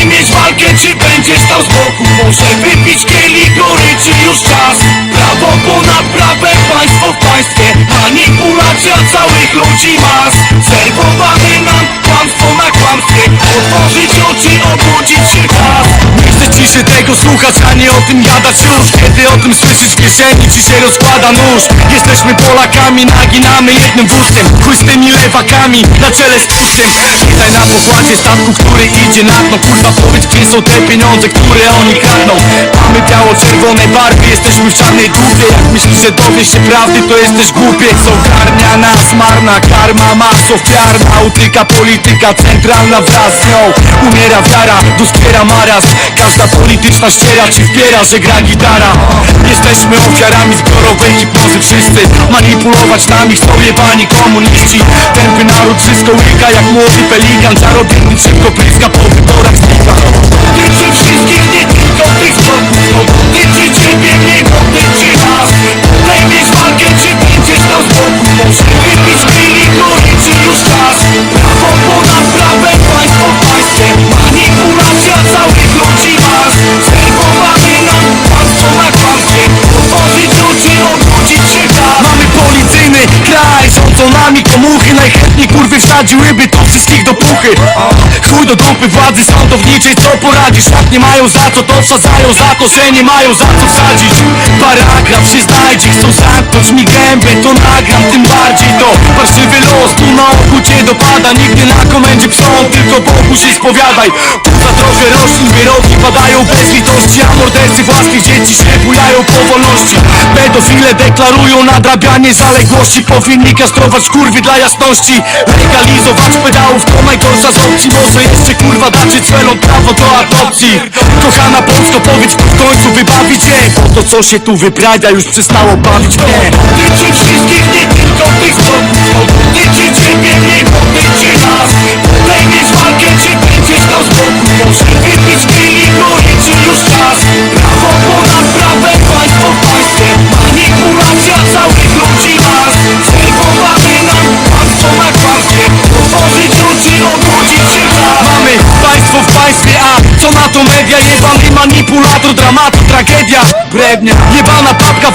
Podejmiesz walkę, czy będziesz stał z boku? Może wypić kielich goryczy już czas? Prawo ponad prawem, państwo w państwie Manipulacja całych ludzi mas. Serwowane nam kłamstwo na kłamstwie Otworzyć oczy, obudzić ciszy tego słuchać, a nie o tym gadać już. Kiedy o tym słyszysz w kieszeni, ci się rozkłada nóż. Jesteśmy Polakami, naginamy jednym wózkiem. Chuj z tymi lewakami, na czele z tłustym Witaj na pokładzie statku, który idzie na dno. Kurwa powiedz, gdzie są te pieniądze, które oni kradną? Mamy biało-czerwone barwy, jesteśmy w czarnej dupie. Jak myślisz, że dowiesz się prawdy, to jesteś głupiec Ogarnia nas marna, karma mas ofiarna. Utyka polityka centralna wraz z nią. Umiera wiara, doskwiera maraz. Każda polityczna ściera ci wpiera, że gra gitara. Jesteśmy ofiarami zbiorowej hipnozy wszyscy. Manipulować nami chcą jebani komuniści. Tępy naród wszystko łyka jak młody pelikan. Czarodziejny szybko pryska po wyborach znika nami komuchy Najchętniej kurwy wsadziłyby to wszystkich do puchy. Chuj do dupy władzy sądowniczej, co poradzisz? Jak nie mają za co, to wsadzają za to, że nie mają za co wsadzić. Paragraf się znajdzie, chcą zamknąć mi gębę To nagram, tym bardziej to parszywy los Tu na oku cię dopada, nigdy na komendzie psom Tylko Bogu się spowiadaj. Tu za trochę roślin wyroki padają bez litości A mordercy własnych dzieci się bujają po wolności Pedofile deklarują nadrabianie zaległości. Powinni kastrować kurwy dla jasności. Legalizować pedałów to najgorsza z opcji. Może jeszcze kurwa dacie celom prawo do adopcji. Kochana Polsko powiedz w końcu wybawi cię Bo to co się tu wyprawia już przestało bawić mnie. Dotyczy wszystkich, nie tylko tych spokój Dotyczy ciebie, nie dramatu, tragedia Brednia, jebana papka